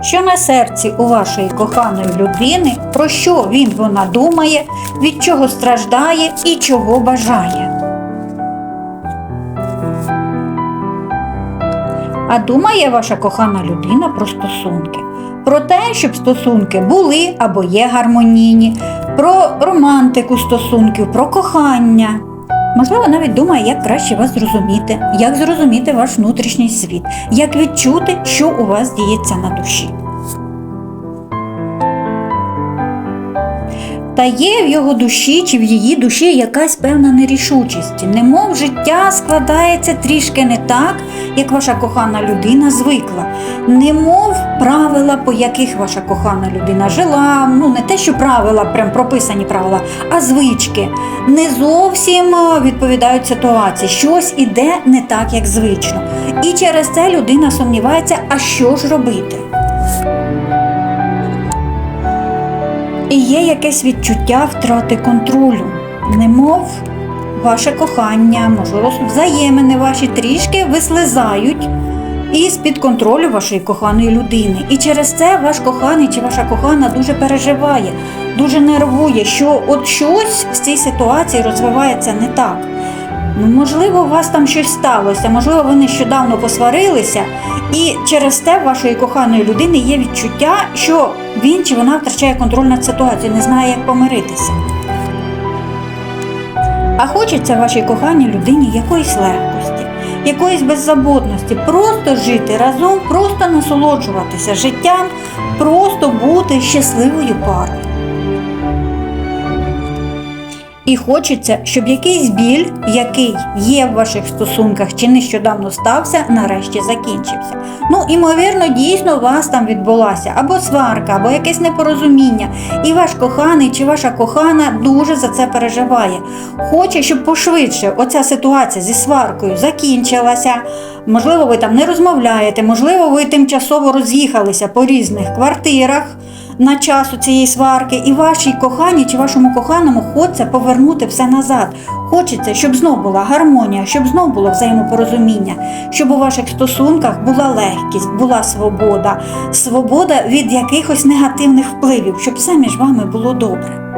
що на серці у вашої коханої людини, про що він вона думає, від чого страждає і чого бажає. А думає ваша кохана людина про стосунки, про те, щоб стосунки були або є гармонійні, про романтику стосунків, про кохання. Можливо, навіть думає, як краще вас зрозуміти, як зрозуміти ваш внутрішній світ, як відчути, що у вас діється на душі. Та є в його душі чи в її душі якась певна нерішучість, немов життя складається трішки не так, як ваша кохана людина звикла, немов правила, по яких ваша кохана людина жила, ну не те, що правила, прям прописані правила, а звички не зовсім відповідають ситуації. Щось іде не так, як звично. І через це людина сумнівається, а що ж робити. І є якесь відчуття втрати контролю, немов ваше кохання, можливо, взаємини ваші трішки вислизають із під контролю вашої коханої людини. І через це ваш коханий чи ваша кохана дуже переживає, дуже нервує, що от щось в цій ситуації розвивається не так. Ну, можливо, у вас там щось сталося, можливо, ви нещодавно посварилися, і через те в вашої коханої людини є відчуття, що він чи вона втрачає контроль над ситуацією, не знає, як помиритися. А хочеться вашій коханій людині якоїсь легкості, якоїсь беззаботності, просто жити разом, просто насолоджуватися життям, просто бути щасливою парою. І хочеться, щоб якийсь біль, який є в ваших стосунках чи нещодавно стався, нарешті закінчився. Ну, імовірно, дійсно у вас там відбулася або сварка, або якесь непорозуміння. І ваш коханий чи ваша кохана дуже за це переживає. Хоче, щоб пошвидше оця ситуація зі сваркою закінчилася. Можливо, ви там не розмовляєте, можливо, ви тимчасово роз'їхалися по різних квартирах на час у цієї сварки, і вашій коханій чи вашому коханому хочеться повернути все назад. Хочеться, щоб знов була гармонія, щоб знов було взаємопорозуміння, щоб у ваших стосунках була легкість, була свобода, свобода від якихось негативних впливів, щоб все між вами було добре.